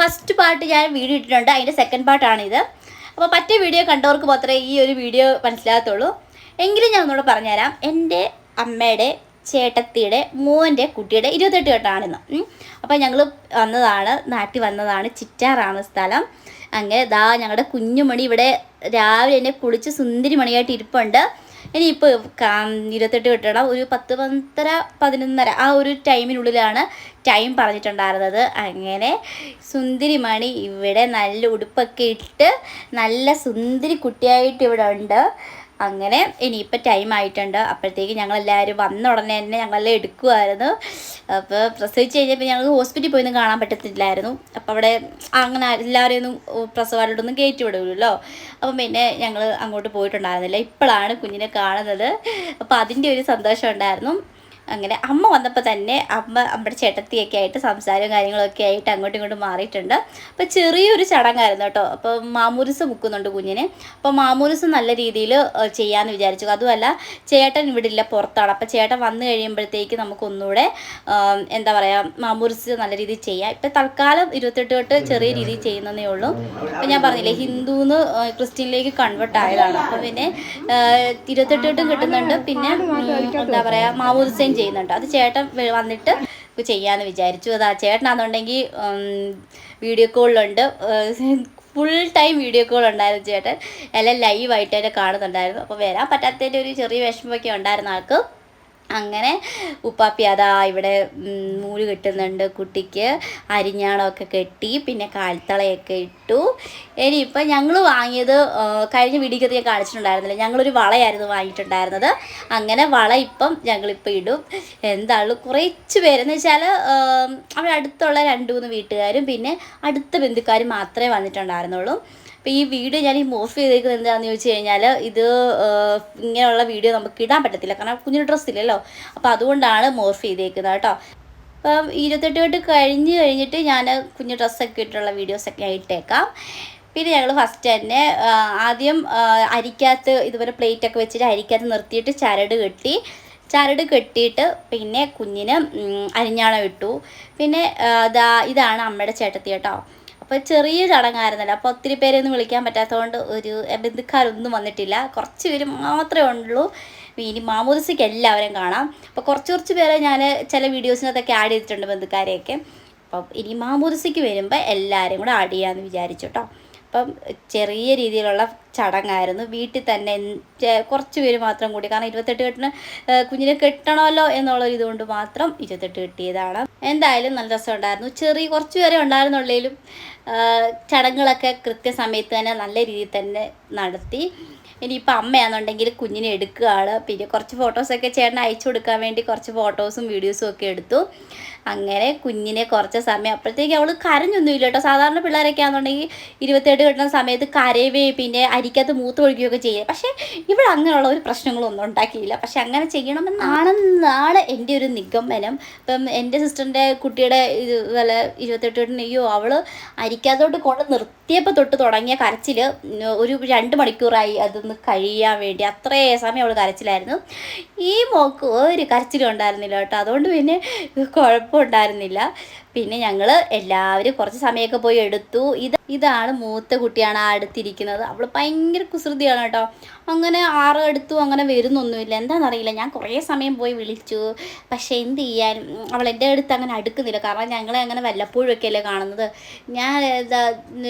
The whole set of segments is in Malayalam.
ഫസ്റ്റ് പാർട്ട് ഞാൻ വീഡിയോ ഇട്ടിട്ടുണ്ട്. അതിന്റെ സെക്കൻഡ് പാർട്ടാണിത് അപ്പോൾ മറ്റേ വീഡിയോ കണ്ടവർക്ക് മാത്രമേ ഈ ഒരു വീഡിയോ മനസ്സിലാകത്തുള്ളൂ. എങ്കിലും ഞാൻ ഒന്നുകൂടെ പറഞ്ഞുതരാം. എന്റെ അമ്മയുടെ ചേട്ടത്തിയുടെ മോന്റെ കുട്ടിയുടെ ഇരുപത്തെട്ട് കെട്ടാണിന്ന്. അപ്പോൾ ഞങ്ങൾ വന്നതാണ് നാട്ടിൽ വന്നതാണ്. ചിറ്റാറാണ് സ്ഥലം. അങ്ങനെ ദാ ഞങ്ങളുടെ കുഞ്ഞുമണി ഇവിടെ രാവിലെ എന്നെ കുളിച്ച് സുന്ദരി മണിയായിട്ട് ഇരിപ്പുണ്ട്. ഇനിയിപ്പോൾ ഇരുപത്തെട്ട് കെട്ടണം ഒരു പത്ത് പത്തര പതിനൊന്നര ആ ഒരു ടൈമിനുള്ളിലാണ് ടൈം പറഞ്ഞിട്ടുണ്ടായിരുന്നത്. അങ്ങനെ സുന്ദരി മണി ഇവിടെ നല്ല ഉടുപ്പൊക്കെ ഇട്ട് നല്ല സുന്ദരി കുട്ടിയായിട്ട് ഇവിടെ ഉണ്ട്. അങ്ങനെ ഇനിയിപ്പോൾ ടൈം ആയിട്ടുണ്ട്. അപ്പോഴത്തേക്ക് ഞങ്ങളെല്ലാവരും വന്ന ഉടനെ തന്നെ ഞങ്ങളെല്ലാം എടുക്കുമായിരുന്നു അപ്പോൾ പ്രസവിച്ച് കഴിഞ്ഞപ്പോൾ ഞങ്ങൾക്ക് ഹോസ്പിറ്റലിൽ പോയൊന്നും കാണാൻ പറ്റത്തില്ലായിരുന്നു. അപ്പോൾ അവിടെ അങ്ങനെ എല്ലാവരും ഒന്നും പ്രസവാരോടൊന്നും കയറ്റി വിടുകയുള്ളൂ അപ്പം പിന്നെ ഞങ്ങൾ അങ്ങോട്ട് പോയിട്ടുണ്ടായിരുന്നില്ല. ഇപ്പോഴാണ് കുഞ്ഞിനെ കാണുന്നത്. അപ്പോൾ അതിന്റെ ഒരു സന്തോഷം ഉണ്ടായിരുന്നു. അങ്ങനെ അമ്മ വന്നപ്പോൾ തന്നെ അമ്മ നമ്മുടെ ചേട്ടത്തിയൊക്കെ ആയിട്ട് സംസാരവും കാര്യങ്ങളൊക്കെ ആയിട്ട് അങ്ങോട്ടും ഇങ്ങോട്ടും മാറിയിട്ടുണ്ട്. അപ്പോൾ ചെറിയൊരു ചടങ്ങായിരുന്നു കേട്ടോ. അപ്പോൾ മാമൂരിസ് മുക്കുന്നുണ്ട് കുഞ്ഞിന്. അപ്പോൾ മാമൂരിസ് നല്ല രീതിയിൽ ചെയ്യാമെന്ന് വിചാരിച്ചു. അതുമല്ല ചേട്ടൻ ഇവിടെ ഇല്ല പുറത്താണ്. അപ്പോൾ ചേട്ടൻ വന്നു കഴിയുമ്പോഴത്തേക്ക് നമുക്കൊന്നുകൂടെ എന്താ പറയുക മാമൂരിസ് നല്ല രീതിയിൽ ചെയ്യാം. ഇപ്പം തൽക്കാലം ഇരുപത്തെട്ട് തൊട്ട് ചെറിയ രീതിയിൽ ചെയ്യുന്നതേ ഉള്ളൂ. അപ്പോൾ ഞാൻ പറഞ്ഞില്ലേ ഹിന്ദുന്ന് ക്രിസ്ത്യനിലേക്ക് കൺവേർട്ട് ആയതാണ്. അപ്പോൾ പിന്നെ ഇരുപത്തെട്ട് തൊട്ടും കിട്ടുന്നുണ്ട്. പിന്നെ എന്താ പറയുക മാമൂരിസയും ചെയ്യുന്നുണ്ട്. അത് ചേട്ടൻ വന്നിട്ട് ചെയ്യാന്ന് വിചാരിച്ചു. അതാ ചേട്ടനാണെന്നുണ്ടെങ്കിൽ വീഡിയോ കോളിലുണ്ട് ഫുൾ ടൈം വീഡിയോ കോൾ ഉണ്ടായിരുന്നു ചേട്ടൻ. എല്ലാം ലൈവായിട്ട് തന്നെ കാണുന്നുണ്ടായിരുന്നു. അപ്പോൾ വരാൻ പറ്റാത്തതിന്റെ ഒരു ചെറിയ വിഷമമൊക്കെ ഉണ്ടായിരുന്ന ആൾക്ക്. അങ്ങനെ ഉപ്പാപ്പി അതാ ഇവിടെ നൂൽ കെട്ടുന്നുണ്ട് കുട്ടിക്ക്. അരിഞ്ഞാണമൊക്കെ കെട്ടി പിന്നെ കാൽത്തളയൊക്കെ ഇട്ടു. ഇനിയിപ്പോൾ ഞങ്ങൾ വാങ്ങിയത് കഴിഞ്ഞ വീഡിയോക്കകത്ത് ഞാൻ കാണിച്ചിട്ടുണ്ടായിരുന്നില്ല. ഞങ്ങളൊരു വളയായിരുന്നു വാങ്ങിയിട്ടുണ്ടായിരുന്നത്. അങ്ങനെ വള ഇപ്പം ഞങ്ങളിപ്പോൾ ഇടും. എന്താണ് കുറച്ച് പേരെന്ന് വെച്ചാൽ അവിടെ അടുത്തുള്ള രണ്ട് മൂന്ന് വീട്ടുകാരും പിന്നെ അടുത്ത ബന്ധുക്കാരും മാത്രമേ വന്നിട്ടുണ്ടായിരുന്നുള്ളൂ. അപ്പോൾ ഈ വീഡിയോ ഞാൻ ഈ മോഫ് ചെയ്തേക്കുന്നത് എന്താണെന്ന് ചോദിച്ചു കഴിഞ്ഞാൽ ഇത് ഇങ്ങനെയുള്ള വീഡിയോ നമുക്ക് ഇടാൻ പറ്റത്തില്ല. കാരണം കുഞ്ഞിന് ഡ്രസ്സ് ഇല്ലല്ലോ. അപ്പോൾ അതുകൊണ്ടാണ് മോർഫ് ചെയ്തേക്കുന്നത് കേട്ടോ. അപ്പം ഇരുപത്തെട്ട് തൊട്ട് കഴിഞ്ഞ് കഴിഞ്ഞിട്ട് ഞാൻ കുഞ്ഞു ഡ്രസ്സൊക്കെ ഇട്ടുള്ള വീഡിയോസൊക്കെ ഇട്ടേക്കാം. പിന്നെ ഞങ്ങൾ ഫസ്റ്റ് തന്നെ ആദ്യം അരിക്കകത്ത് ഇതുപോലെ പ്ലേറ്റൊക്കെ വെച്ചിട്ട് അരിക്കകത്ത് നിർത്തിയിട്ട് ചരട് കെട്ടി ചരട് കെട്ടിയിട്ട് പിന്നെ കുഞ്ഞിന് അരിഞ്ഞാളം ഇട്ടു. പിന്നെ ഇതാ ഇതാണ് അമ്മയുടെ ചേട്ടത്തി കേട്ടോ. അപ്പോൾ ചെറിയ ചടങ്ങായിരുന്നല്ലോ. അപ്പോൾ ഒത്തിരി പേരെയൊന്നും വിളിക്കാൻ പറ്റാത്തതുകൊണ്ട് ഒരു ബന്ധുക്കാരൊന്നും വന്നിട്ടില്ല. കുറച്ച് പേര് മാത്രമേ ഉള്ളൂ. ഇനി മാമോദിസയ്ക്ക് എല്ലാവരും കാണാം. അപ്പോൾ കുറച്ച് കുറച്ച് പേരെ ഞാൻ ചില വീഡിയോസിനകത്തൊക്കെ ആഡ് ചെയ്തിട്ടുണ്ട് ബന്ധുക്കാരെയൊക്കെ. അപ്പം ഇനി മാമോദിസയ്ക്ക് വരുമ്പോൾ എല്ലാവരും കൂടെ ആഡ് ചെയ്യാമെന്ന് വിചാരിച്ചു കേട്ടോ അപ്പം ചെറിയ രീതിയിലുള്ള ചടങ്ങായിരുന്നു. വീട്ടിൽ തന്നെ കുറച്ച് പേര് മാത്രം കൂടി. കാരണം ഇരുപത്തെട്ട് കെട്ടിന് കുഞ്ഞിനെ കെട്ടണമല്ലോ എന്നുള്ള ഇതുകൊണ്ട് മാത്രം ഇരുപത്തെട്ട് കെട്ടിയതാണ്. എന്തായാലും നല്ല രസമുണ്ടായിരുന്നു. ചെറിയ കുറച്ച് പേരെ ഉണ്ടായിരുന്നുള്ളേലും ചടങ്ങുകളൊക്കെ കൃത്യസമയത്ത് തന്നെ നല്ല രീതിയിൽ തന്നെ നടത്തി. ഇനിയിപ്പോൾ അമ്മയാണെന്നുണ്ടെങ്കിൽ കുഞ്ഞിനെ എടുക്കുകയാണ്. പിന്നെ കുറച്ച് ഫോട്ടോസൊക്കെ ചേട്ടൻ അയച്ചു കൊടുക്കാൻ വേണ്ടി കുറച്ച് ഫോട്ടോസും വീഡിയോസും ഒക്കെ എടുത്തു. അങ്ങനെ കുഞ്ഞിനെ കുറച്ച് സമയം അപ്പോഴത്തേക്ക് അവൾ കരഞ്ഞൊന്നുമില്ല കേട്ടോ. സാധാരണ പിള്ളേരൊക്കെ ആണെന്നുണ്ടെങ്കിൽ ഇരുപത്തെട്ട് കിട്ടുന്ന സമയത്ത് കരയുകയും പിന്നെ അരിക്കകത്ത് മൂത്ത് ഒഴിക്കുകയൊക്കെ ചെയ്യുക പക്ഷേ ഇവിടെ അങ്ങനെയുള്ള ഒരു പ്രശ്നങ്ങളൊന്നും ഉണ്ടാക്കിയില്ല. പക്ഷെ അങ്ങനെ ചെയ്യണമെന്നാണെന്നാണ് എന്റെ ഒരു നിഗമനം. ഇപ്പം എന്റെ സിസ്റ്ററിന്റെ കുട്ടിയുടെ ഇത് വല്ല ഇരുപത്തെട്ട് കെട്ടിന് അയ്യോ അവൾ അരിക്കാത്തോട്ട് കൊണ്ട് നിർത്തിയപ്പോൾ തൊട്ട് തുടങ്ങിയ കരച്ചിൽ ഒരു രണ്ട് മണിക്കൂറായി അതൊന്ന് കഴിയാൻ വേണ്ടി. അത്രേ സമയം അവൾ കരച്ചിലായിരുന്നു. ഈ മോക്ക് ഒരു കരച്ചിലും ഉണ്ടായിരുന്നില്ല കേട്ടോ. അതുകൊണ്ട് പിന്നെ കുഴപ്പമുണ്ടായിരുന്നില്ല. പിന്നെ ഞങ്ങൾ എല്ലാവരും കുറച്ച് സമയമൊക്കെ പോയി എടുത്തു. ഇത് ഇതാണ് മൂത്ത കുട്ടിയാണ് ആ അടുത്തിരിക്കുന്നത്. അവൾ ഭയങ്കര കുസൃതിയാണ് കേട്ടോ. അങ്ങനെ ആറ് എടുത്തു അങ്ങനെ വരുന്നൊന്നുമില്ല. എന്താണെന്നറിയില്ല ഞാൻ കുറേ സമയം പോയി വിളിച്ചു. പക്ഷേ എന്ത് ചെയ്യാൻ? അവൾ എന്റെ അടുത്ത് അങ്ങനെ അടുക്കുന്നില്ല. കാരണം ഞങ്ങളെ അങ്ങനെ വല്ലപ്പോഴൊക്കെ അല്ലേ കാണുന്നത്. ഞാൻ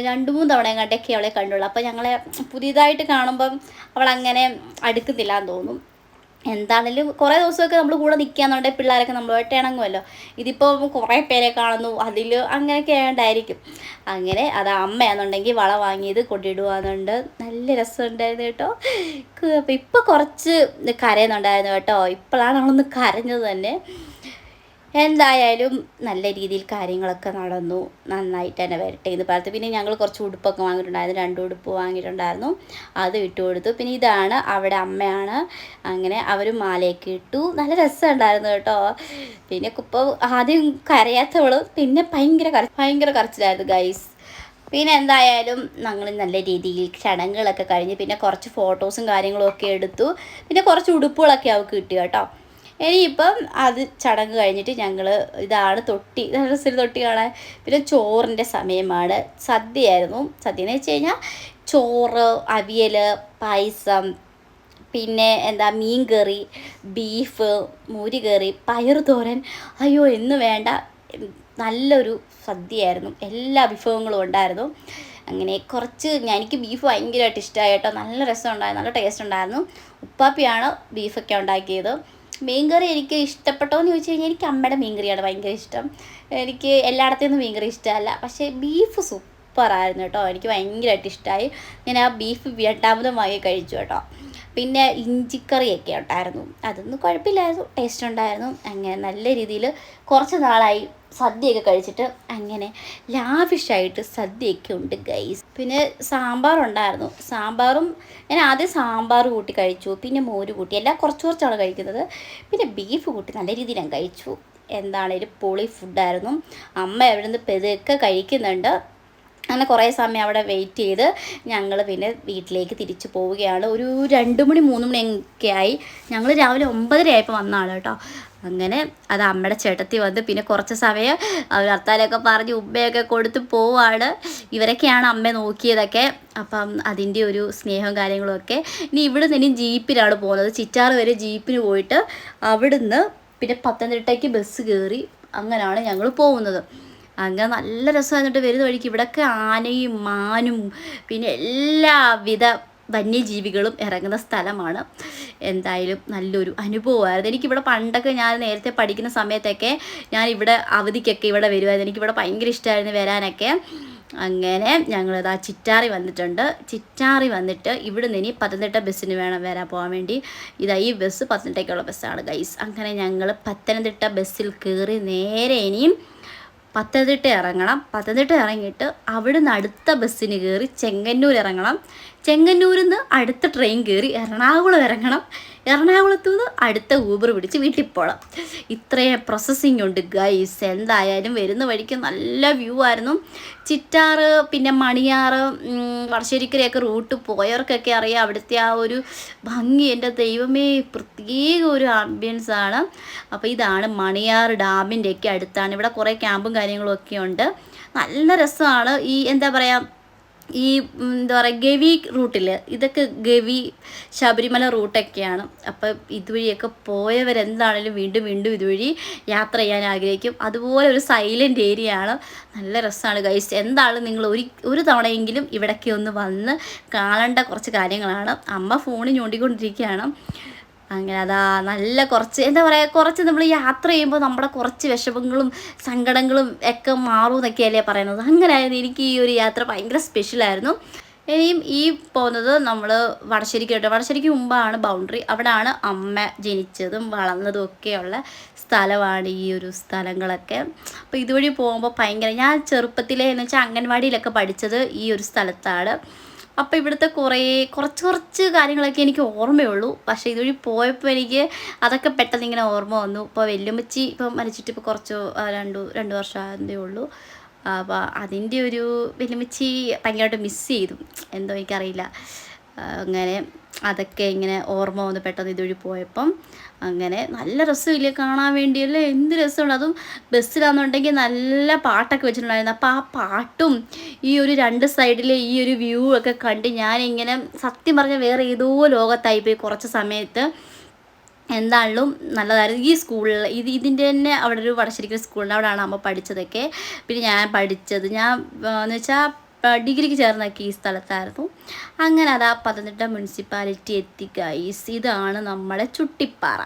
രണ്ട് മൂന്ന് തവണ കണ്ടൊക്കെ അവളെ കണ്ടുള്ളൂ. അപ്പോൾ ഞങ്ങളെ പുതിയതായിട്ട് കാണുമ്പം അവൾ അങ്ങനെ അടുക്കുന്നില്ല എന്ന് തോന്നും. എന്താണെങ്കിലും കുറേ ദിവസമൊക്കെ നമ്മൾ കൂടെ നിൽക്കുകയെന്നുണ്ടെങ്കിൽ പിള്ളേരൊക്കെ നമ്മളുമായിട്ട് ഇണങ്ങുമല്ലോ ഇതിപ്പോൾ കുറേ പേരെ കാണുന്നു അതിൽ അങ്ങനെയൊക്കെ ഉണ്ടായിരിക്കും അങ്ങനെ അത് അമ്മയാണെന്നുണ്ടെങ്കിൽ വള വാങ്ങിയത് കൊണ്ടിടുവാന്നുണ്ട്. നല്ല രസമുണ്ടായിരുന്നു കേട്ടോ. അപ്പോൾ ഇപ്പോൾ കുറച്ച് കരയുന്നുണ്ടായിരുന്നു കേട്ടോ. ഇപ്പോഴാണ് അവളൊന്ന് കരഞ്ഞത് തന്നെ. എന്തായാലും നല്ല രീതിയിൽ കാര്യങ്ങളൊക്കെ നടന്നു. നന്നായിട്ട് തന്നെ വരട്ടെ എന്ന് പറഞ്ഞിട്ട്. പിന്നെ ഞങ്ങൾ കുറച്ച് ഉടുപ്പൊക്കെ വാങ്ങിയിട്ടുണ്ടായിരുന്നു. രണ്ട് ഉടുപ്പ് വാങ്ങിയിട്ടുണ്ടായിരുന്നു. അത് ഇട്ട് കൊടുത്തു. പിന്നെ ഇതാണ് അവിടെ അമ്മയാണ്. അങ്ങനെ അവർ മാലയൊക്കെ ഇട്ടു. നല്ല രസമുണ്ടായിരുന്നു കേട്ടോ. പിന്നെ ഇപ്പോൾ ആദ്യം കരയാത്തവൾ പിന്നെ ഭയങ്കര കര ഭയങ്കര കരച്ചിലായിരുന്നു ഗൈസ് പിന്നെ എന്തായാലും ഞങ്ങൾ നല്ല രീതിയിൽ ചടങ്ങുകളൊക്കെ കഴിഞ്ഞ് പിന്നെ കുറച്ച് ഫോട്ടോസും കാര്യങ്ങളും ഒക്കെ എടുത്തു. പിന്നെ കുറച്ച് ഉടുപ്പുകളൊക്കെ അവൾക്ക് കിട്ടി കേട്ടോ. ഇനിയിപ്പം അത് ചടങ്ങ് കഴിഞ്ഞിട്ട് ഞങ്ങൾ ഇതാണ് തൊട്ടി രസത്തിൽ തൊട്ടി കാണാൻ പിന്നെ ചോറിന്റെ സമയമാണ്. സദ്യയായിരുന്നു. സദ്യ എന്ന് വെച്ച് കഴിഞ്ഞാൽ ചോറ് അവിയൽ പായസം പിന്നെ എന്താ മീൻ കറി ബീഫ് മോര് കറി പയർ തോരൻ. അയ്യോ എന്ന് വേണ്ട. നല്ലൊരു സദ്യയായിരുന്നു. എല്ലാ വിഭവങ്ങളും ഉണ്ടായിരുന്നു. അങ്ങനെ കുറച്ച് എനിക്ക് ബീഫ് ഭയങ്കരമായിട്ട് ഇഷ്ടമായി കേട്ടോ. നല്ല രസം ഉണ്ടായിരുന്നു നല്ല ടേസ്റ്റ് ഉണ്ടായിരുന്നു. ഉപ്പാപ്പിയാണ് ബീഫൊക്കെ ഉണ്ടാക്കിയത്. മീൻകറി എനിക്ക് ഇഷ്ടപ്പെട്ടോ എന്ന് ചോദിച്ചു കഴിഞ്ഞാൽ എനിക്ക് അമ്മയുടെ മീൻകറിയാണ് ഭയങ്കര ഇഷ്ടം. എനിക്ക് എല്ലായിടത്തു നിന്നും മീൻകറി ഇഷ്ടമല്ല. പക്ഷേ ബീഫ് സൂപ്പറായിരുന്നു കേട്ടോ. എനിക്ക് ഭയങ്കരമായിട്ട് ഇഷ്ടമായി ഞാൻ ആ ബീഫ് രണ്ടാമതും വാങ്ങി കഴിച്ചു കേട്ടോ. പിന്നെ ഇഞ്ചിക്കറിയൊക്കെ ഉണ്ടായിരുന്നു. അതൊന്നും കുഴപ്പമില്ലായിരുന്നു. ടേസ്റ്റ് ഉണ്ടായിരുന്നു. അങ്ങനെ നല്ല രീതിയിൽ കുറച്ച് നാളായി സദ്യയൊക്കെ കഴിച്ചിട്ട് അങ്ങനെ ലാവിഷായിട്ട് സദ്യയൊക്കെ ഉണ്ട് ഗൈസ് പിന്നെ സാമ്പാർ ഉണ്ടായിരുന്നു സാമ്പാറും ഞാൻ ആദ്യം സാമ്പാർ കൂട്ടി കഴിച്ചു പിന്നെ മോര് കൂട്ടി. എല്ലാം കുറച്ച് കുറച്ചാണ് കഴിക്കുന്നത്. പിന്നെ ബീഫ് കൂട്ടി നല്ല രീതിയിൽ ഞാൻ കഴിച്ചു. എന്താണേലും പൊളി ഫുഡായിരുന്നു അമ്മ എവിടെ നിന്ന് പെതുക്കെ കഴിക്കുന്നുണ്ട്. അങ്ങനെ കുറേ സമയം അവിടെ വെയിറ്റ് ചെയ്ത് ഞങ്ങൾ പിന്നെ വീട്ടിലേക്ക് തിരിച്ചു പോവുകയാണ്. ഒരു രണ്ട് മണി മൂന്ന് മണിയൊക്കെ ആയി. ഞങ്ങൾ രാവിലെ ഒമ്പതര ആയപ്പോൾ ആൾ കേട്ടോ. അങ്ങനെ അത് അമ്മയുടെ ചേട്ടത്തി വന്ന് പിന്നെ കുറച്ച് സമയം അവർ അത്താലൊക്കെ പറഞ്ഞ് ഉമ്മയൊക്കെ കൊടുത്ത് പോവാണ്. ഇവരൊക്കെയാണ് അമ്മ നോക്കിയതൊക്കെ. അപ്പം അതിന്റെ ഒരു സ്നേഹവും കാര്യങ്ങളൊക്കെ ഇനി ഇവിടെ നിന്ന് ജീപ്പിലാണ് പോകുന്നത്. ചിറ്റാറ് വരെ ജീപ്പിന് പോയിട്ട് അവിടുന്ന് പിന്നെ പത്തനംതിട്ടയ്ക്ക് ബസ് കയറി അങ്ങനെയാണ് ഞങ്ങൾ പോകുന്നത്. അങ്ങനെ നല്ല രസമായിരുന്നിട്ട് വരുന്ന വഴിക്ക് ഇവിടെയൊക്കെ ആനയും മാനും പിന്നെ എല്ലാവിധ വന്യജീവികളും ഇറങ്ങുന്ന സ്ഥലമാണ്. എന്തായാലും നല്ലൊരു അനുഭവമായിരുന്നു. എനിക്കിവിടെ പണ്ടൊക്കെ ഞാൻ നേരത്തെ പഠിക്കുന്ന സമയത്തൊക്കെ ഞാൻ ഇവിടെ അവധിക്കൊക്കെ ഇവിടെ വരുമായിരുന്നു. എനിക്കിവിടെ ഭയങ്കര ഇഷ്ടമായിരുന്നു വരാനൊക്കെ. അങ്ങനെ ഞങ്ങളിതാ ചിറ്റാറി വന്നിട്ടുണ്ട്. ചിറ്റാറി വന്നിട്ട് ഇവിടെ നിന്ന് ഇനി പത്തനംതിട്ട ബസ്സിന് വേണം വരാൻ പോകാൻ വേണ്ടി. ഇതാ ഈ ബസ് പത്തനംതിട്ടയ്ക്കുള്ള ബസ്സാണ് ഗൈസ് അങ്ങനെ ഞങ്ങൾ പത്തനംതിട്ട ബസ്സിൽ കയറി നേരെ ഇനിയും പത്തനംതിട്ട ഇറങ്ങണം. പത്തനംതിട്ട ഇറങ്ങിയിട്ട് അവിടുന്ന് അടുത്ത ബസ്സിന് കയറി ചെങ്ങന്നൂർ ഇറങ്ങണം. ചെങ്ങന്നൂരിൽ നിന്ന് അടുത്ത ട്രെയിൻ കയറി എറണാകുളം ഇറങ്ങണം. എറണാകുളത്തു നിന്ന് അടുത്ത ഊബർ പിടിച്ച് വീട്ടിൽ പോകണം ഇത്രയും പ്രോസസ്സിങ് ഉണ്ട് ഗൈസ് എന്തായാലും വരുന്ന വഴിക്ക് നല്ല വ്യൂ ആയിരുന്നു. ചിറ്റാറ് പിന്നെ മണിയാറ് വർഷരിക്കരയൊക്കെ റൂട്ട് പോയവർക്കൊക്കെ അറിയാം. അവിടുത്തെ ആ ഒരു ഭംഗി എന്റെ ദൈവമേ പ്രത്യേക ഒരു ആംബിയൻസ് ആണ്. അപ്പോൾ ഇതാണ് മണിയാർ ഡാമിന്റെയൊക്കെ അടുത്താണ്. ഇവിടെ കുറേ ക്യാമ്പും കാര്യങ്ങളും ഒക്കെ ഉണ്ട്. നല്ല രസമാണ്. ഈ എന്താ പറയുക ഈ എന്താ പറയുക ഗവി റൂട്ടിൽ ഇതൊക്കെ ഗവി ശബരിമല റൂട്ടൊക്കെയാണ്. അപ്പോൾ ഇതുവഴിയൊക്കെ പോയവരെന്താണേലും വീണ്ടും വീണ്ടും ഇതുവഴി യാത്ര ചെയ്യാൻ ആഗ്രഹിക്കും. അതുപോലെ ഒരു സൈലന്റ് ഏരിയ ആണ്. നല്ല രസമാണ് ഗൈസ് എന്താണ് നിങ്ങൾ ഒരു ഒരു തവണയെങ്കിലും ഇവിടേക്ക് ഒന്ന് വന്ന് കാണേണ്ട കുറച്ച് കാര്യങ്ങളാണ്. അമ്മ ഫോണിൽ ഞോണ്ടിക്കൊണ്ടിരിക്കുകയാണ്. അങ്ങനെ അതാ നല്ല കുറച്ച് എന്താ പറയുക കുറച്ച് നമ്മൾ യാത്ര ചെയ്യുമ്പോൾ നമ്മുടെ കുറച്ച് വിഷമങ്ങളും സങ്കടങ്ങളും ഒക്കെ മാറും എന്നൊക്കെയല്ലേ പറയുന്നത്. അങ്ങനെയായിരുന്നു എനിക്ക് ഈ ഒരു യാത്ര ഭയങ്കര സ്പെഷ്യലായിരുന്നു. ഇനിയും ഈ പോകുന്നത് നമ്മൾ വടശ്ശേരിക്ക് കേട്ടോ. വടശ്ശേരിക്ക് മുമ്പാണ് ബൗണ്ടറി. അവിടെയാണ് അമ്മ ജനിച്ചതും വളർന്നതും ഒക്കെയുള്ള സ്ഥലമാണ് ഈ ഒരു സ്ഥലങ്ങളൊക്കെ. അപ്പോൾ ഇതുവഴി പോകുമ്പോൾ ഭയങ്കര ഞാൻ ചെറുപ്പത്തിലെ എന്ന് വെച്ചാൽ അംഗൻവാടിയിലൊക്കെ പഠിച്ചത് ഈ ഒരു സ്ഥലത്താണ്. അപ്പോൾ ഇവിടുത്തെ കുറേ കുറച്ച് കുറച്ച് കാര്യങ്ങളൊക്കെ എനിക്ക് ഓർമ്മയുള്ളൂ. പക്ഷേ ഇതുവഴി പോയപ്പോൾ എനിക്ക് അതൊക്കെ പെട്ടെന്ന് ഇങ്ങനെ ഓർമ്മ വന്നു. ഇപ്പോൾ വെല്ലുമ്മച്ചി ഇപ്പം മരിച്ചിട്ട് ഇപ്പോൾ കുറച്ച് രണ്ട് രണ്ടു വർഷം ആയതേ ഉള്ളൂ. അപ്പോൾ അതിന്റെ ഒരു വെല്ലുമ്മച്ചി ഭയങ്കരമായിട്ട് മിസ് ചെയ്തു. എന്തോ എനിക്കറിയില്ല. അങ്ങനെ അതൊക്കെ ഇങ്ങനെ ഓർമ്മ വന്ന് പെട്ടെന്ന് ഇതുവഴി പോയപ്പം അങ്ങനെ നല്ല രസമില്ലേ കാണാൻ വേണ്ടിയല്ലേ? എന്ത് രസമാണ്. അതും ബസ്സിലാണെന്നുണ്ടെങ്കിൽ നല്ല പാട്ടൊക്കെ വെച്ചിട്ടുണ്ടായിരുന്നു. അപ്പോൾ ആ പാട്ടും ഈ ഒരു രണ്ട് സൈഡിലെ ഈ ഒരു വ്യൂ ഒക്കെ കണ്ട് ഞാനിങ്ങനെ സത്യം പറഞ്ഞാൽ വേറെ ഏതോ ലോകത്തായി പോയി കുറച്ച് സമയത്ത് എന്താണെങ്കിലും നല്ലതായിരുന്നു. ഈ സ്കൂളിൽ ഇത് ഇതിന്റെ തന്നെ അവിടെ ഒരു വടശ്ശേരിക്കൽ സ്കൂളിൽ അവിടെയാണ് അമ്മ പഠിച്ചതൊക്കെ. പിന്നെ ഞാൻ പഠിച്ചത്. ഞാൻ എന്ന് വെച്ചാൽ ഡിഗ്രിക്ക് ചേർന്നൊക്കെ ഈ സ്ഥലത്തായിരുന്നു. അങ്ങനെ അതാ പത്തനംതിട്ട മുനിസിപ്പാലിറ്റി എത്തി ഗൈസ് ഇതാണ് നമ്മുടെ ചുട്ടിപ്പാറ.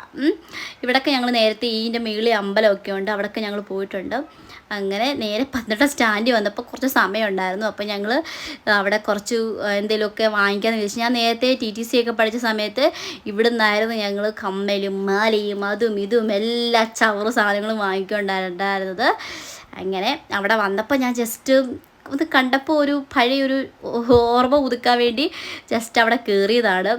ഇവിടൊക്കെ ഞങ്ങൾ നേരത്തെ ഈന്റെ മേളിൽ അമ്പലമൊക്കെ ഉണ്ട്. അവിടെയൊക്കെ ഞങ്ങൾ പോയിട്ടുണ്ട്. അങ്ങനെ നേരെ പത്തനംതിട്ട സ്റ്റാൻഡിൽ വന്നപ്പോൾ കുറച്ച് സമയം ഉണ്ടായിരുന്നു അപ്പോൾ ഞങ്ങൾ അവിടെ കുറച്ച് എന്തെങ്കിലുമൊക്കെ വാങ്ങിക്കാമെന്ന് വിചാരിച്ചു ഞാൻ നേരത്തെ ടി ടി സി ഒക്കെ പഠിച്ച സമയത്ത് ഇവിടെ നിന്നായിരുന്നു ഞങ്ങൾ കമ്മലും മാലയും അതും ഇതും എല്ലാ ചവറ് സാധനങ്ങളും വാങ്ങിക്കൊണ്ടായിരുന്നത് അങ്ങനെ അവിടെ വന്നപ്പോൾ ഞാൻ ജസ്റ്റ് ഇത് കണ്ടപ്പോൾ ഒരു പഴയൊരു ഓർമ്മ പുതുക്കാൻ വേണ്ടി ജസ്റ്റ് അവിടെ കയറിയതാണ്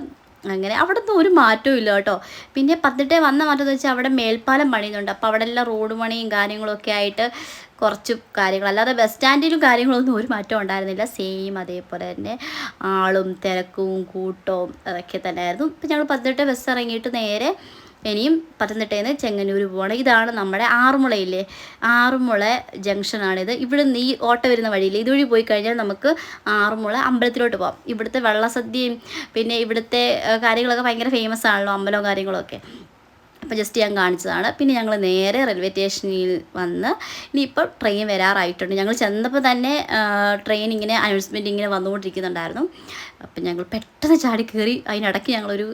അങ്ങനെ അവിടെ നിന്ന് ഒരു മാറ്റവും ഇല്ല കേട്ടോ. പിന്നെ പത്തിട്ടേ വന്ന മാറ്റം എന്ന് വെച്ചാൽ അവിടെ മേൽപ്പാലം പണിയുന്നുണ്ട്. അപ്പോൾ അവിടെ എല്ലാം റോഡ് പണിയും കാര്യങ്ങളൊക്കെ ആയിട്ട് കുറച്ച് കാര്യങ്ങൾ. അല്ലാതെ ബസ് സ്റ്റാൻഡിലും കാര്യങ്ങളൊന്നും ഒരു മാറ്റം ഉണ്ടായിരുന്നില്ല. സെയിം അതേപോലെ തന്നെ ആളും തിരക്കും കൂട്ടവും അതൊക്കെ തന്നെയായിരുന്നു. ഇപ്പം ഞങ്ങൾ പത്തിട്ട് ബസ് ഇറങ്ങിയിട്ട് നേരെ ഇനിയും പത്തനംതിട്ടയിൽ നിന്ന് ചെങ്ങന്നൂർ പോകണം ഇതാണ് നമ്മുടെ ആറന്മുളയില്ലേ ആറന്മുള ജംഗ്ഷനാണിത്. ഇവിടെ നിന്ന് ഈ ഓട്ടോ വരുന്ന വഴിയില്ല? ഇതുവഴി പോയി കഴിഞ്ഞാൽ നമുക്ക് ആറുമുള അമ്പലത്തിലോട്ട് പോകാം ഇവിടുത്തെ വെള്ളസദ്യയും പിന്നെ ഇവിടുത്തെ കാര്യങ്ങളൊക്കെ ഭയങ്കര ഫേമസ് ആണല്ലോ അമ്പലവും കാര്യങ്ങളൊക്കെ. അപ്പോൾ ജസ്റ്റ് ഞാൻ കാണിച്ചതാണ്. പിന്നെ ഞങ്ങൾ നേരെ റെയിൽവേ സ്റ്റേഷനിൽ വന്ന് ഇനി ഇനിയിപ്പോൾ ട്രെയിൻ വരാറായിട്ടുണ്ട്. ഞങ്ങൾ ചെന്നപ്പോൾ തന്നെ ട്രെയിൻ ഇങ്ങനെ അനൗൺസ്മെന്റ് ഇങ്ങനെ വന്നുകൊണ്ടിരിക്കുന്നുണ്ടായിരുന്നു. അപ്പം ഞങ്ങൾ പെട്ടെന്ന് ചാടി കയറി അതിനിടയ്ക്ക് ഞങ്ങളൊരു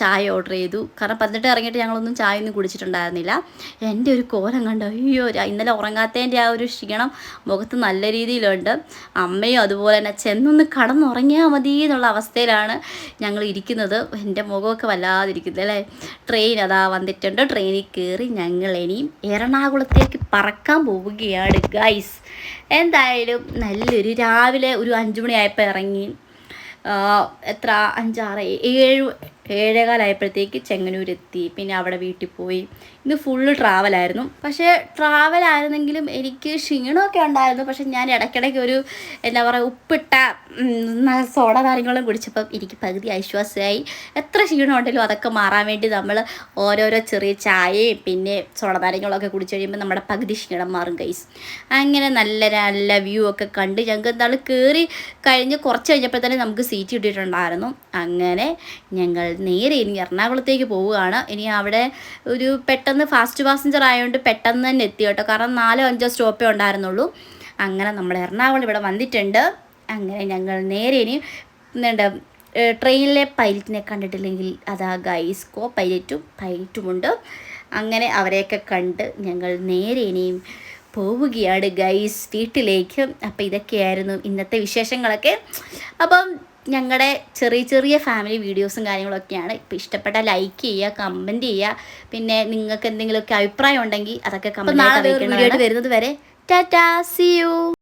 ചായ ഓർഡർ ചെയ്തു. കാരണം പതിനെട്ട് ഇറങ്ങിയിട്ട് ഞങ്ങളൊന്നും ചായ ഒന്നും കുടിച്ചിട്ടുണ്ടായിരുന്നില്ല. എന്റെ ഒരു കോലം കണ്ട് അയ്യോ ഇന്നലെ ഉറങ്ങാത്തതിന്റെ ആ ഒരു ക്ഷീണം മുഖത്ത് നല്ല രീതിയിലുണ്ട്. അമ്മയും അതുപോലെ തന്നെ ചെന്നൊന്ന് കടന്നുറങ്ങിയാൽ മതി എന്നുള്ള അവസ്ഥയിലാണ് ഞങ്ങൾ ഇരിക്കുന്നത്. എന്റെ മുഖമൊക്കെ വല്ലാതിരിക്കുന്നത് അല്ലേ? ട്രെയിൻ അതാ വന്നിട്ടുണ്ട്. ട്രെയിനിൽ കയറി ഞങ്ങൾ ഇനിയും എറണാകുളത്തേക്ക് പറക്കാൻ പോവുകയാണ് ഗൈസ് എന്തായാലും നല്ലൊരു രാവിലെ ഒരു അഞ്ചു മണിയായപ്പോൾ ഇറങ്ങി. എത്ര? അഞ്ചാറ് ഏഴ് ഏഴേകാലായപ്പോഴത്തേക്ക് ചെങ്ങന്നൂരെത്തി. പിന്നെ അവിടെ വീട്ടിൽ പോയി. ഇന്ന് ഫുള്ള് ട്രാവലായിരുന്നു പക്ഷേ ട്രാവലായിരുന്നെങ്കിലും എനിക്ക് ക്ഷീണമൊക്കെ ഉണ്ടായിരുന്നു. പക്ഷെ ഞാൻ ഇടയ്ക്കിടയ്ക്ക് ഒരു എന്താ പറയുക ഉപ്പിട്ട സോഡ കാര്യങ്ങളും കുടിച്ചപ്പം എനിക്ക് പകുതി ആശ്വാസമായി എത്ര ക്ഷീണം ഉണ്ടെങ്കിലും അതൊക്കെ മാറാൻ വേണ്ടി നമ്മൾ ഓരോരോ ചെറിയ ചായയും പിന്നെ സോഡ കാര്യങ്ങളൊക്കെ കുടിച്ചു കഴിയുമ്പോൾ നമ്മുടെ പകുതി ക്ഷീണം മാറും കൈസ് അങ്ങനെ നല്ല നല്ല വ്യൂ ഒക്കെ കണ്ട് ഞങ്ങൾക്ക് എന്താണ് കയറി കഴിഞ്ഞ് കുറച്ച് കഴിഞ്ഞപ്പോൾ തന്നെ നമുക്ക് സീറ്റ് കിട്ടിയിട്ടുണ്ടായിരുന്നു. അങ്ങനെ ഞങ്ങൾ നേരെ ഇനി എറണാകുളത്തേക്ക് പോവുകയാണ്. ഇനി അവിടെ ഒരു പെട്ടെന്ന് ഫാസ്റ്റ് പാസഞ്ചർ ആയതുകൊണ്ട് പെട്ടെന്ന് തന്നെ എത്തി കേട്ടോ. കാരണം നാലോ അഞ്ചോ സ്റ്റോപ്പേ ഉണ്ടായിരുന്നുള്ളൂ. അങ്ങനെ നമ്മൾ എറണാകുളം ഇവിടെ വന്നിട്ടുണ്ട്. അങ്ങനെ ഞങ്ങൾ നേരെ ഇനി എന്താ ട്രെയിനിലെ പൈലറ്റിനെ കണ്ടിട്ടില്ലെങ്കിൽ അതാ ഗൈസ് കോ പൈലറ്റും പൈലറ്റുമുണ്ട് അങ്ങനെ അവരെയൊക്കെ കണ്ട് ഞങ്ങൾ നേരെ ഇനിയും പോവുകയാണ് ഗൈസ് വീട്ടിലേക്ക്. അപ്പം ഇതൊക്കെയായിരുന്നു ഇന്നത്തെ വിശേഷങ്ങളൊക്കെ. അപ്പം ഞങ്ങളുടെ ചെറിയ ചെറിയ ഫാമിലി വീഡിയോസും കാര്യങ്ങളൊക്കെയാണ്. ഇപ്പം ഇഷ്ടപ്പെട്ട ലൈക്ക് ചെയ്യുക കമന്റ് ചെയ്യുക പിന്നെ നിങ്ങൾക്ക് എന്തെങ്കിലുമൊക്കെ അഭിപ്രായം ഉണ്ടെങ്കിൽ അതൊക്കെ കമന്റ് വീഡിയോ വരുന്നത് വരെ ടാറ്റാ സി യു